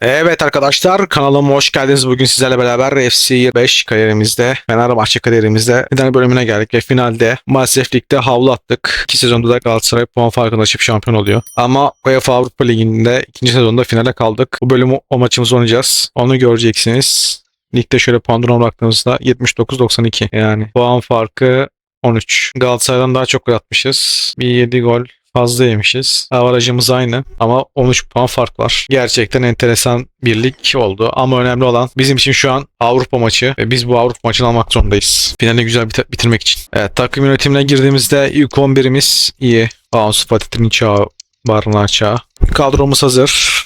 Evet arkadaşlar kanalıma hoş geldiniz. Bugün sizlerle beraber FC 25 kariyerimizde Fenerbahçe kariyerimizde final bölümüne geldik ve finalde maalesef ligde havlu attık. İki sezonda da Galatasaray puan farkında açıp şampiyon oluyor. Ama UEFA Avrupa Ligi'nde ikinci sezonda finale kaldık. Bu bölümü o maçımızı oynayacağız. Onu göreceksiniz. Ligde şöyle puan durumuna baktığımızda 79-92 yani puan farkı 13. Galatasaray'dan daha çok gol atmışız. Bir 7 gol fazla yemişiz. Avarajımız aynı ama 13 puan fark var. Gerçekten enteresan bir lig oldu ama önemli olan bizim için şu an Avrupa maçı ve biz bu Avrupa maçını almak zorundayız. Finali güzel bit- bitirmek için. Evet takım yönetimine girdiğimizde ilk 11'imiz iyi. Ansu Fati, Trinçao, Barnaça. Kadromuz hazır.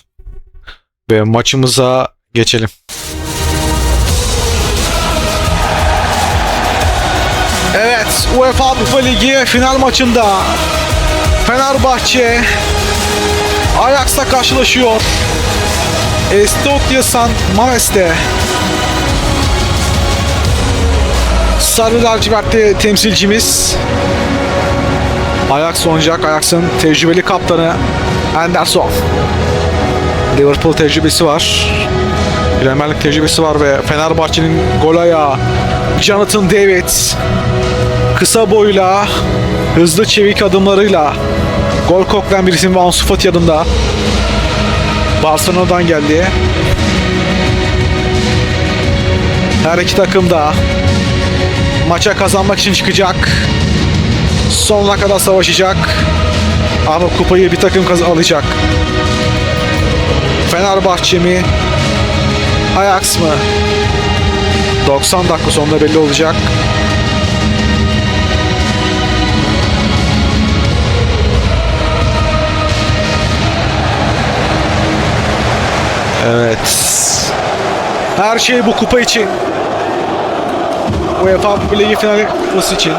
Ve maçımıza geçelim. Evet, UEFA Avrupa Ligi final maçında Fenerbahçe Ajax'la karşılaşıyor. Estotia San Mames'te Sarı lacivertli temsilcimiz Ajax oynayacak. Ajax'ın tecrübeli kaptanı Anderson. Liverpool tecrübesi var. Premier tecrübesi var ve Fenerbahçe'nin gol ayağı Jonathan David kısa boyla hızlı çevik adımlarıyla gol koklayan bir isim ve Ansu Fati yanında. Barcelona'dan geldi. Her iki takım da maça kazanmak için çıkacak. Sonuna kadar savaşacak. Ama kupayı bir takım alacak. Fenerbahçe mi? Ajax mı? 90 dakika sonunda belli olacak. Evet. Her şey bu kupa için. UEFA Avrupa Ligi finali kupası için.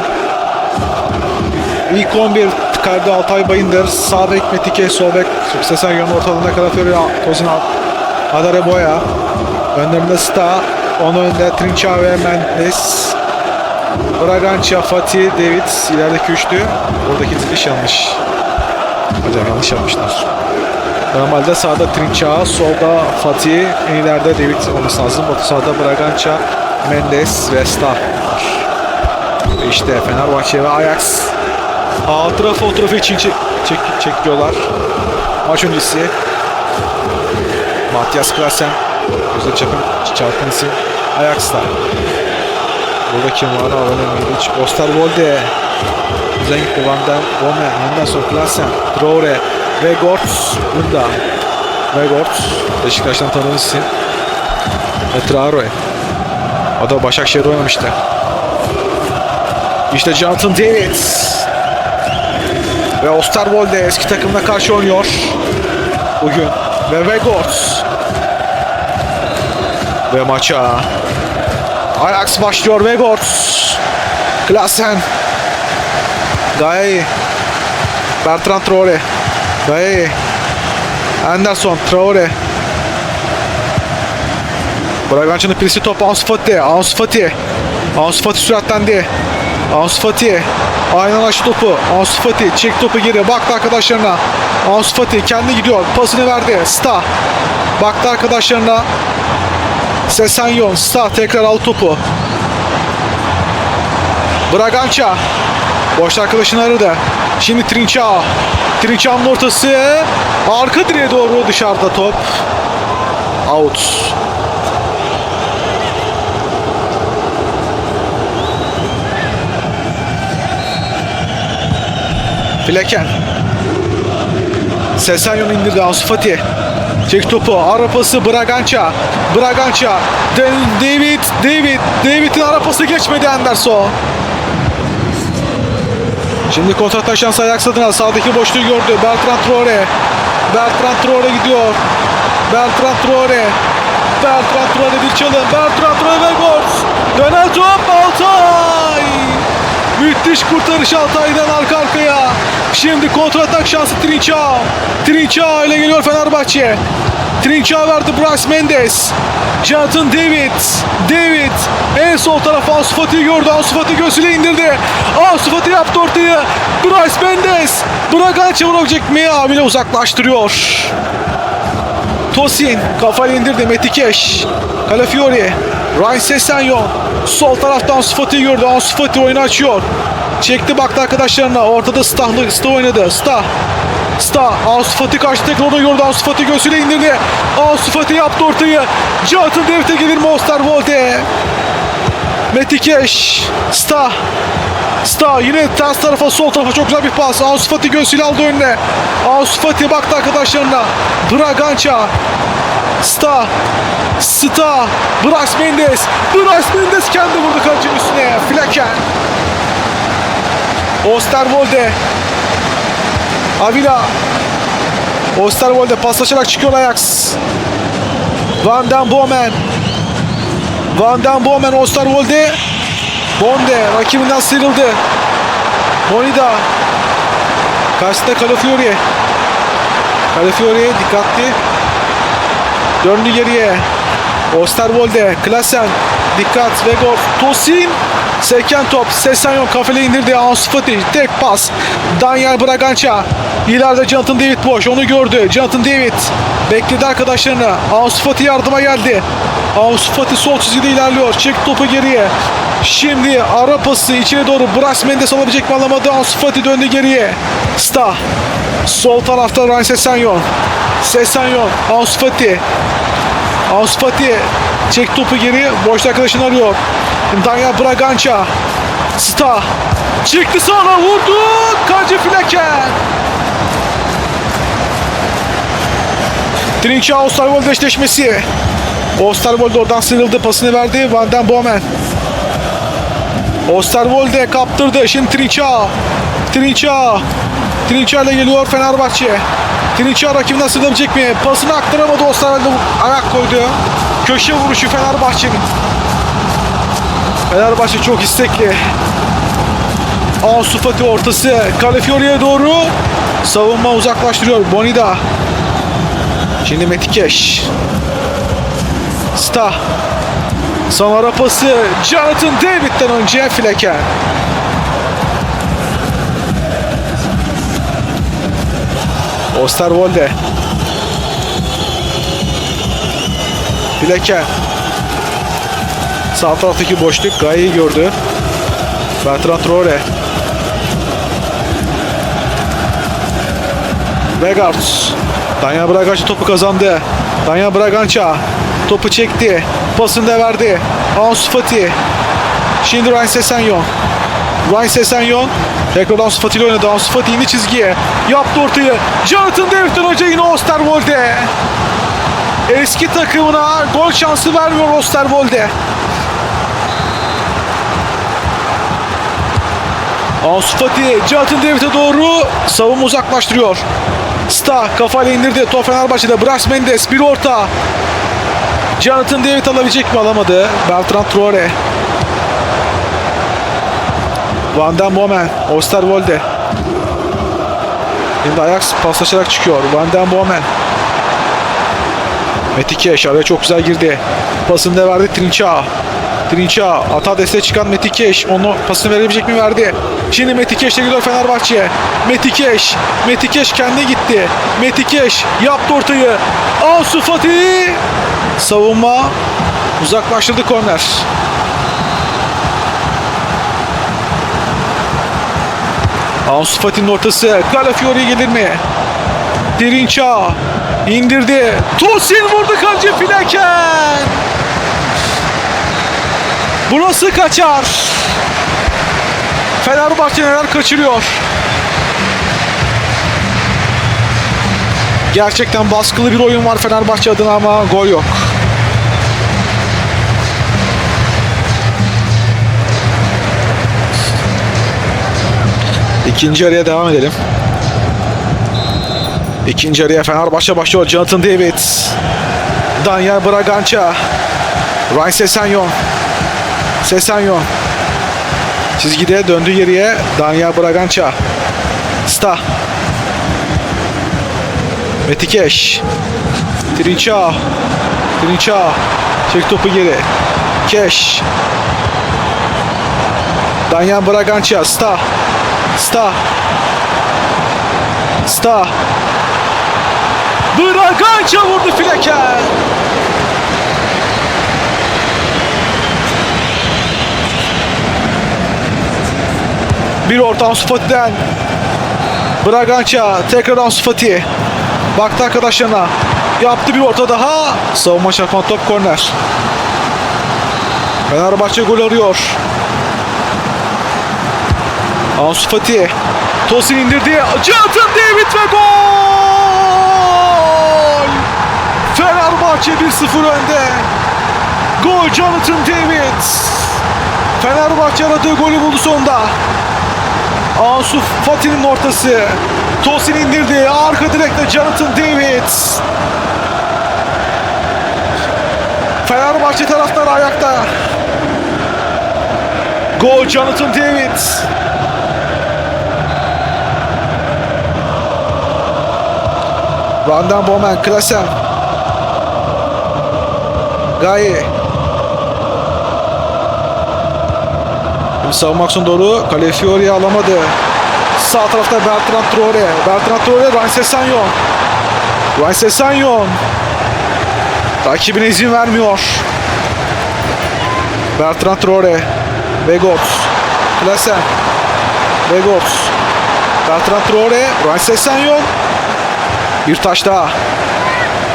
İlk 11 Ferdi Altay Bayındır, sağ bek Metike, sol bek Sesenyon ortalığında Kalaferi, Tozin Adare Boya. Önlerinde Sta, onun önünde Trinçao ve Mendes. Bragança, Fatih, David ilerideki üçlü. Buradaki diziliş yanlış. Hocam yanlış yapmışlar. Normalde sağda Trinçao, solda Fatih, en ileride David olması lazım. Orta sahada Bragança, Mendes ve Sta var. İşte Fenerbahçe ve Ajax hatıra fotoğrafı için çek, çek, çekiyorlar. Maç öncesi Matias Klasen Gözde çarpın, çarpın isim Ajax'ta. Burada kim var? Alan Emilic, Osterwolde Güzel gitti Van Den Bomen, Henderson, Klasen, Traore ve Gortz burada. Ve Gortz Beşiktaş'tan isim. Ve Traore. O da Başakşehir oynamıştı. İşte Jonathan David. Ve Osterwolde eski takımına karşı oynuyor. Bugün. Ve Vegors. Ve maça. Ajax başlıyor Vegors. Klasen. Gaye. Bertrand Traore. Gaye. Anderson. Traore. Bragança'nın pirisi top Ansu Fati. Ansu Fati. Ansu Fati süratlendi. Ansu Fati. Aynen açtı topu. Ansu Fati çek topu geri. Baktı arkadaşlarına. Ansu Fati kendi gidiyor. Pasını verdi. Sta. Baktı arkadaşlarına. Sesenyon. Sta tekrar al topu. Bragança. Boş arkadaşını aradı. Şimdi Trinçao. Trinçao'nun ortası. Arka direğe doğru dışarıda top. Out. Fleken. Sesenyon indirdi Ansu Fati. Çek topu. Arapası Bragança. Bragança. David. David. David'in arapası geçmedi Anderson. Şimdi kontratak şansı Ajax adına sağdaki boşluğu gördü. Bertrand Traore. Bertrand Traore gidiyor. Bertrand Traore. Bertrand Traore bir çalım. Bertrand Traore ve gol. Dönen top Altay. Müthiş kurtarış Altay'dan arka arkaya. Şimdi kontratak şansı Trinçao. Trinçao ile geliyor Fenerbahçe. Trinçao verdi Bryce Mendes. Jonathan David. David en sol tarafa Ansu gördü. Ansu Fati indirdi. Ansu yaptı ortaya. Bryce Mendes. Bragança vurabilecek mi? Abile uzaklaştırıyor. Tosin kafayı indirdi. Metikeş. Calafiori. Ryan Sessegnon. Sol taraftan Fati'yi gördü. Ansu Fati oyunu açıyor. Çekti baktı arkadaşlarına. Ortada Stah'lı Stah oynadı. Stah. Stah. Ansu karşı tekrar onu gördü. Ansu Fati göğsüyle indirdi. Ansu yaptı ortayı. Jonathan David'e gelir mi Osterwolde? Metikeş. Stah. Sta yine ters tarafa sol tarafa çok güzel bir pas. Ansu Fati göğsüyle aldı önüne. Ansu baktı arkadaşlarına. Bragança. Sta. Sta. Bras Mendes. Bras Mendes kendi vurdu kalecinin üstüne. Flaken. Osterwolde. Avila. Osterwolde paslaşarak çıkıyor Ajax. Van den Bomen. Van den Bomen Osterwolde. Bonde rakibinden sıyrıldı. Bonida. Karşısında Calafiori. Calafiori dikkatli. Döndü geriye. Osterwolde. Klasen. Dikkat. Vegor. Tosin. Seken top. Sesenyon kafele indirdi. Ansu Fati. Tek pas. Daniel Bragança. İleride Jonathan David boş. Onu gördü. Jonathan David. Bekledi arkadaşlarını. Ansu Fati yardıma geldi. Ansu Fati sol çizgide ilerliyor. Çek topu geriye. Şimdi ara pası içine doğru Bras Mendes alabilecek mi alamadı. Ansu Fati döndü geriye. Sta. Sol tarafta Ryan Sessegnon. Sessegnon. Ansu Fati. Ansu Fati çek topu geri. Boşta arkadaşını arıyor. Daniel Bragança. Sta. Çıktı sağına vurdu. Kaleci Flecken. Trinçia Osterwold eşleşmesi. Osterwold oradan sıyrıldı. Pasını verdi. Van den Bomen. Osterwolde kaptırdı. Şimdi Trinçia. Trinçia. Trinçia ile geliyor Fenerbahçe. Trinçia rakibinden sığınabilecek mi? Pasını aktaramadı Osterwolde ayak koydu. Köşe vuruşu Fenerbahçe'nin. Fenerbahçe çok istekli. Ansu Fati ortası. Calafiori'ye doğru. Savunma uzaklaştırıyor. Bonida. Şimdi Metikeş. Sta. Son ara pası Jonathan David'den önce Flecken. Osterwolde. Flecken. Sağ taraftaki boşluk Gaye'yi gördü. Bertrand Traore. Vegarts. Danya Bragança topu kazandı. Danya Bragança topu çekti. Pasını da verdi. Ansu Fati. Şimdi Ryan Sessegnon. Ryan Sessegnon tekrar Ansu Fati ile oynadı. Ansu Fati indi çizgiye. Yaptı ortayı. Jonathan David'den önce yine Osterwolde. Eski takımına gol şansı vermiyor Osterwolde. Ansu Fati Jonathan David'e doğru savunma uzaklaştırıyor. Sta kafayla indirdi. Top Fenerbahçe'de. Bras Mendes bir orta. Jonathan David alabilecek mi? Alamadı. Bertrand Traore. Van den Bomen. Osterwolde. Şimdi Ajax paslaşarak çıkıyor. Van den Bomen. Metikeş araya çok güzel girdi. Pasını da verdi Trinçaa. Trinçaa ata desteğe çıkan Metikeş. Onu pasını verebilecek mi verdi. Şimdi Metikeş'le gidiyor Fenerbahçe. Metikeş. Metikeş kendi gitti. Metikeş yaptı ortayı. Ansu Fati. Savunma uzaklaştırdı korner. Ansu Fati'nin ortası. Calafiori gelir mi? Trinçaa indirdi. Tosin vurdu kaleci Flecken. Bu nasıl kaçar? Fenerbahçe neler kaçırıyor? Gerçekten baskılı bir oyun var Fenerbahçe adına ama gol yok. İkinci araya devam edelim. İkinci araya Fenerbahçe başlıyor. Jonathan David. Daniel Bragança. Ryan Sessegnon. Sessegnon. Çizgide döndü geriye. Daniel Bragança. Sta. Metikeş. Trinçaa. Trinçaa. Çek topu geri. Keş. Daniel Bragança. Sta. Sta. Sta. Bragança vurdu Flecken. Bir orta Ansu Fati'den. Bragança tekrar Ansu Fati. Baktı arkadaşlarına. Yaptı bir orta daha. Savunma çarpan top korner. Fenerbahçe gol arıyor. Ansu Fati. Tosin indirdi. Jonathan David ve gol! Fenerbahçe 1-0 önde. Gol Jonathan David. Fenerbahçe aradığı golü buldu sonunda. Ansu Fati'nin ortası. Tosin indirdi. Arka direkte Jonathan David. Fenerbahçe taraftarı ayakta. Gol Jonathan David. Vandan Bomen, Klasen. Gaye. Savunma aksiyonu doğru. Kale Fiori alamadı. Sağ tarafta Bertrand Traore. Bertrand Traore. Ryan Sessegnon. Rakibine izin vermiyor. Bertrand Traore. Vegots. Klasen. Vegots. Bertrand Traore. Ryan Sessegnon. Bir taş daha.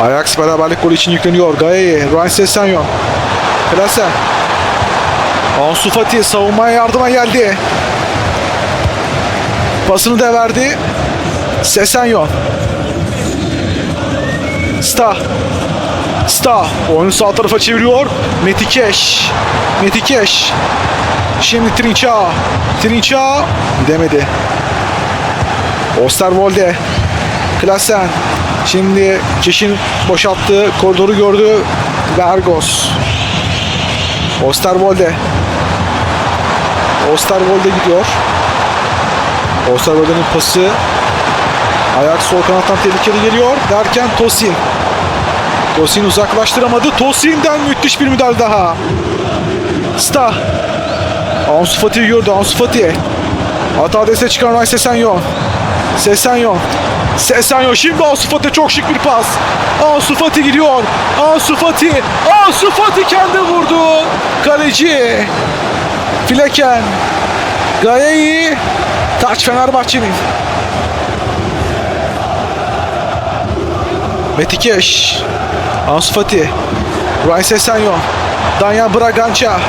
Ajax beraberlik golü için yükleniyor. Gaye, Ryan Sessegnon. Klasen. Ansu Fati savunmaya yardıma geldi. Pasını da verdi. Sessegnon. Sta. Sta. Oyunu sağ tarafa çeviriyor. Metikeş. Metikeş. Şimdi Trinça. Trinça. Gidemedi. Osterwolde. Klasen. Şimdi Keş'in boşalttığı koridoru gördü. Vergos. Osterwolde. Osterwolde gidiyor. Osterwolde'nin pası. Ayak sol kanattan tehlikeli geliyor. Derken Tosin. Tosin uzaklaştıramadı. Tosin'den müthiş bir müdahale daha. Sta. Ansu Fati'yi gördü. Ansu Fati. Hata dese çıkan Ray Sessegnon. Sessegnon. Sessegnon şimdi Ansu Fati çok şık bir pas. Ansu Fati gidiyor. Ansu Fati. Ansu Fati kendi vurdu. Kaleci. Fleken. Gayeyi. Taç Fenerbahçe'nin. Metikeş. Ansu Fati. Ryan Sessegnon. Danya Bragança.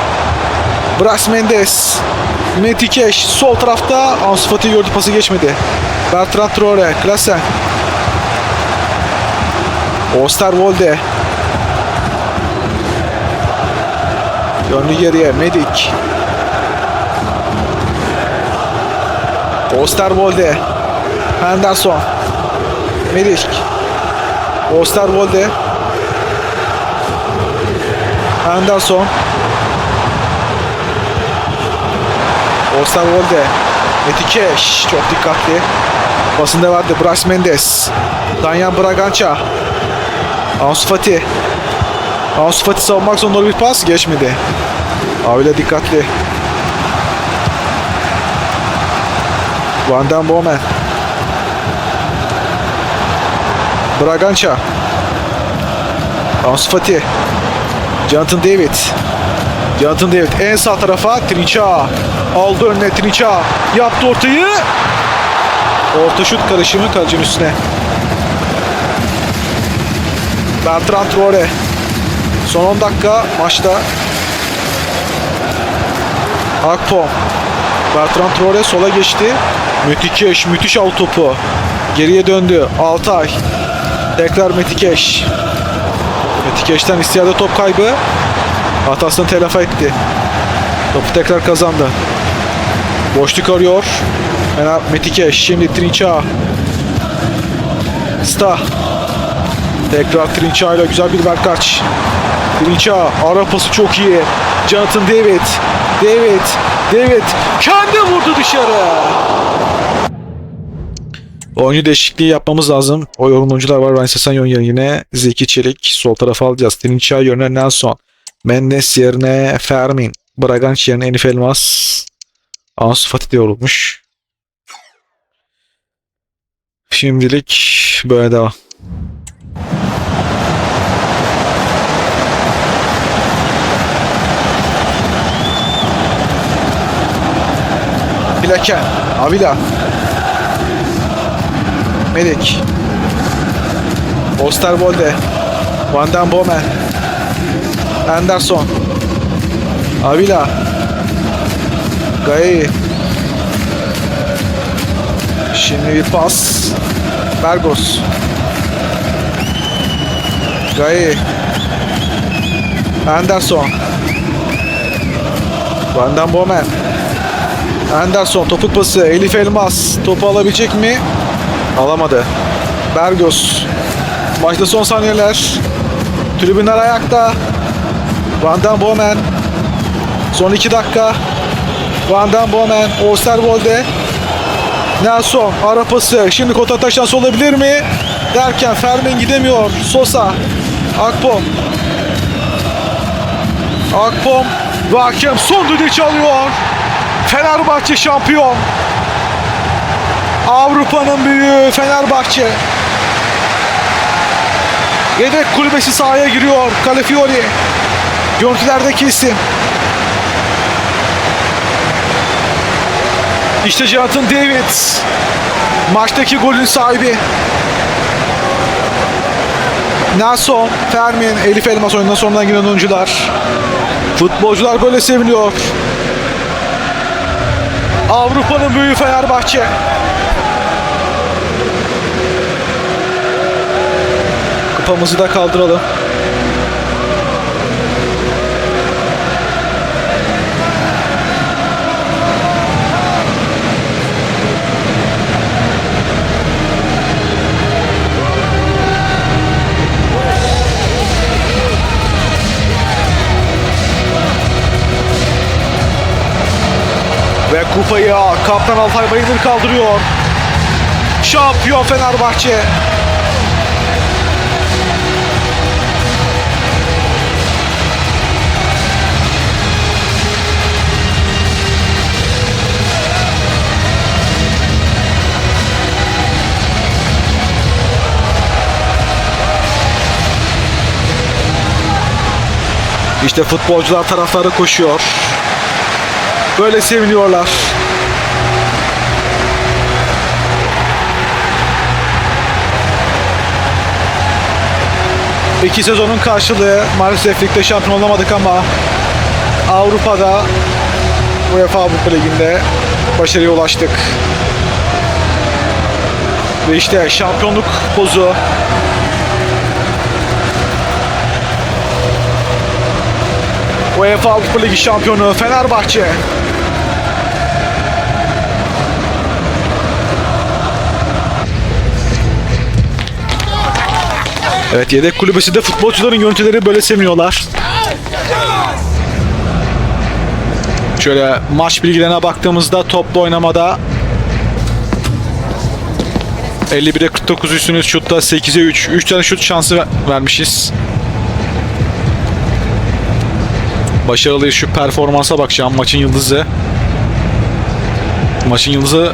Bras Mendes. Metikeş sol tarafta Ansu Fati gördü pası geçmedi. Bertrand Traore, Klasen. Osterwolde. Döndü geriye Medik. Osterwolde. Henderson. Medik. Osterwolde. Henderson. Osterwolde. Metikeş. Çok dikkatli. Basında verdi. Bras Mendes. Danyan Bragança. Ansu Fati. Ansu Fati savunmak zorunda bir pas. Geçmedi. Abiyle dikkatli. Van den Bomen. Bragança. Ansu Fati. Jonathan David. Jonathan David en sağ tarafa Trinça. Aldı önüne Trinça. Yaptı ortayı. Orta şut karışımı kalecinin üstüne. Bertrand Traore. Son 10 dakika maçta. Akpom. Bertrand Traore sola geçti. Müthiş, müthiş av topu. Geriye döndü. Altay. Tekrar Metikeş. Metikeş'ten istiyade top kaybı. Hatasını telafi etti. Topu tekrar kazandı. Boşluk arıyor. Fena Metikeş. Şimdi Trinça. Sta. Tekrar Trinça ile güzel bir verkaç. Trinça. Ara pası çok iyi. Jonathan David. David. David. Kendi vurdu dışarı. Oyuncu değişikliği yapmamız lazım. O yorumlu oyuncular var. Ryan Sessegnon yerine Zeki Çelik. Sol tarafa alacağız. Trinça yerine Nelson. Mendes yerine Fermin. Braganç yerine Elif Elmas. Ansu Fati de yorulmuş. Şimdilik böyle devam. Plaken, Avila, Melik, Osterwolde, Van den Bomen, Anderson, Avila, Gaye. Şimdi bir pas. Bergos. Gaye. Anderson. Van den Bomen. Anderson topuk pası. Elif Elmas. Topu alabilecek mi? Alamadı. Bergos. Maçta son saniyeler. Tribünler ayakta. Van Bomen. Son 2 dakika. Van den Bomen. Osterwolde. Nelson. Ara pası. Şimdi kontra şansı olabilir mi? Derken Fermin gidemiyor. Sosa. Akpom. Akpom. Ve hakem son düdüğü çalıyor. Fenerbahçe şampiyon. Avrupa'nın büyüğü Fenerbahçe. Yedek kulübesi sahaya giriyor. Calafiori. Görüntülerdeki isim. İşte Jonathan David. Maçtaki golün sahibi. Nelson, Fermin, Elif Elmas oyundan sonradan giren oyuncular. Futbolcular böyle seviliyor. Avrupa'nın büyüğü Fenerbahçe. Kupamızı da kaldıralım. Kupayı Kaptan Altay Bayındır kaldırıyor. Şampiyon Fenerbahçe. İşte futbolcular tarafları koşuyor. Böyle seviniyorlar. İki sezonun karşılığı maalesef ligde şampiyon olamadık ama Avrupa'da UEFA Avrupa Ligi'nde başarıya ulaştık. Ve işte şampiyonluk pozu UEFA Avrupa Ligi şampiyonu Fenerbahçe. Evet yedek kulübesi de futbolcuların görüntüleri böyle seviniyorlar. Şöyle maç bilgilerine baktığımızda toplu oynamada 51'e 49 üstünüz şutta 8'e 3. 3 tane şut şansı ver- vermişiz. Başarılı şu performansa bakacağım. Maçın yıldızı. Maçın yıldızı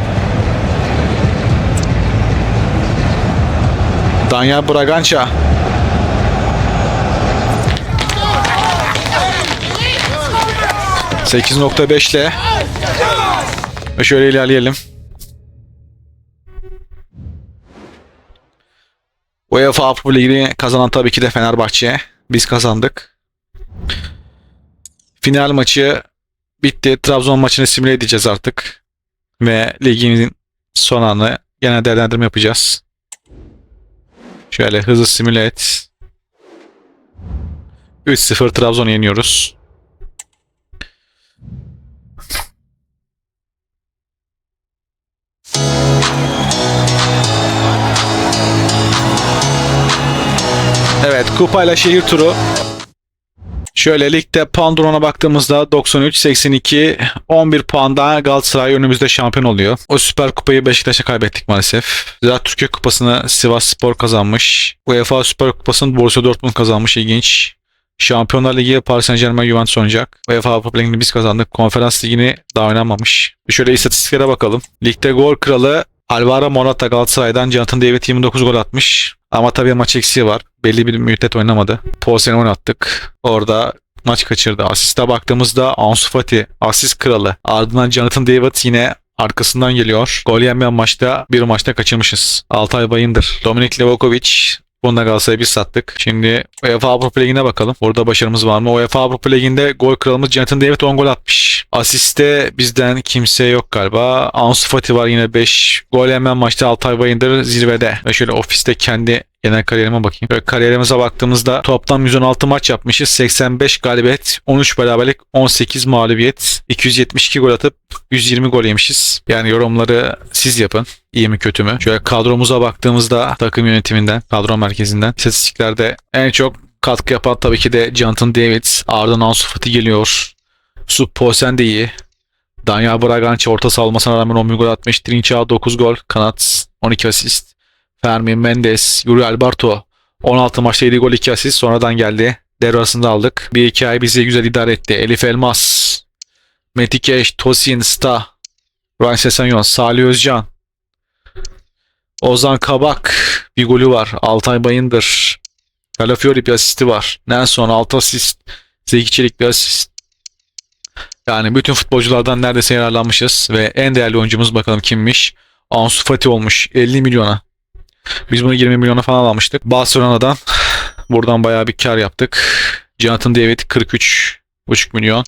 Daniel Bragança. ...8.5 ile... şöyle ilerleyelim. UEFA Avrupa Ligi'ni kazanan tabii ki de Fenerbahçe. Biz kazandık. Final maçı bitti. Trabzon maçını simüle edeceğiz artık. Ve ligimizin son anı genel değerlendirme yapacağız. Şöyle hızlı simüle et. 3-0 Trabzon'u yeniyoruz. Evet kupayla şehir turu Şöyle ligde puan durumuna baktığımızda 93, 82, 11 puanda Galatasaray önümüzde şampiyon oluyor. O Süper Kupayı Beşiktaş'a kaybettik maalesef. Zira Türkiye Kupası'nı Sivas Spor kazanmış. UEFA Süper Kupası'nı Borussia Dortmund kazanmış. İlginç. Şampiyonlar Ligi Paris Saint Germain Juventus oynayacak. UEFA Avrupa Ligi'ni biz kazandık. Konferans Ligi'ni daha oynanmamış. Şöyle istatistiklere bakalım. Ligde gol kralı Alvaro Morata Galatasaray'dan Jonathan David 29 gol atmış. Ama tabii maç eksiği var. Belli bir müddet oynamadı. Paulsen'i oynattık. Orada maç kaçırdı. Asiste baktığımızda Ansu Fati asist kralı. Ardından Jonathan David yine arkasından geliyor. Gol yenmeyen maçta bir maçta kaçırmışız. Altay Bayındır. Dominik Bununla Galatasaray'ı biz sattık. Şimdi UEFA Avrupa Ligi'ne bakalım. Burada başarımız var mı? UEFA Avrupa Ligi'nde gol kralımız Jonathan David 10 gol atmış. Asiste bizden kimse yok galiba. Ansu Fati var yine 5. Gol yemen maçta Altay Bayındır zirvede. Ve şöyle ofiste kendi genel kariyerime bakayım. Böyle kariyerimize baktığımızda toplam 116 maç yapmışız. 85 galibiyet, 13 beraberlik, 18 mağlubiyet, 272 gol atıp 120 gol yemişiz. Yani yorumları siz yapın. İyi mi kötü mü? Şöyle kadromuza baktığımızda takım yönetiminden, kadro merkezinden istatistiklerde en çok katkı yapan tabii ki de Jonathan David. Ardından Ansu Fati geliyor. Su Posen de iyi. Daniel Bragança orta saha olmasına rağmen 11 gol atmış. Trinçao 9 gol. Kanat 12 asist. Fermin Mendes, Yuri Alberto 16 maçta 7 gol 2 asist sonradan geldi. Devre aldık. Bir iki ay bizi güzel idare etti. Elif Elmas, Metikeş, Tosin, Sta, Ryan Sesenyon, Salih Özcan, Ozan Kabak bir golü var. Altay Bayındır. Calafiori bir asisti var. Nelson 6 asist. Zeki Çelik bir asist. Yani bütün futbolculardan neredeyse yararlanmışız. Ve en değerli oyuncumuz bakalım kimmiş? Ansu Fati olmuş 50 milyona. Biz bunu 20 milyona falan almıştık. Barcelona'dan buradan bayağı bir kar yaptık. Jonathan David 43,5 milyon.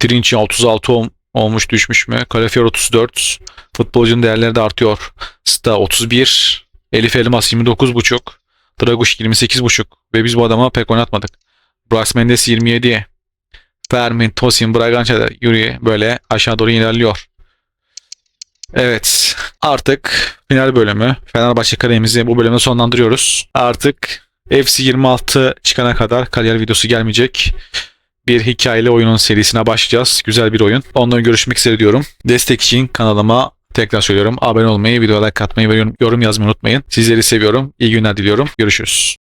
Trinci 36 ol- olmuş düşmüş mü? Calafior 34. Futbolcunun değerleri de artıyor. Sta 31. Elif Elmas 29,5. Draguş 28,5. Ve biz bu adama pek oynatmadık. Brax Mendes 27. Fermin, Tosin, Bragança da Yuri böyle aşağı doğru ilerliyor. Evet. Artık final bölümü. Fenerbahçe kariyerimizi bu bölümde sonlandırıyoruz. Artık FC 26 çıkana kadar kariyer videosu gelmeyecek. Bir hikayeli oyunun serisine başlayacağız. Güzel bir oyun. Ondan görüşmek üzere diyorum. Destek için kanalıma tekrar söylüyorum. Abone olmayı, videoya like atmayı ve yorum- yazmayı unutmayın. Sizleri seviyorum. İyi günler diliyorum. Görüşürüz.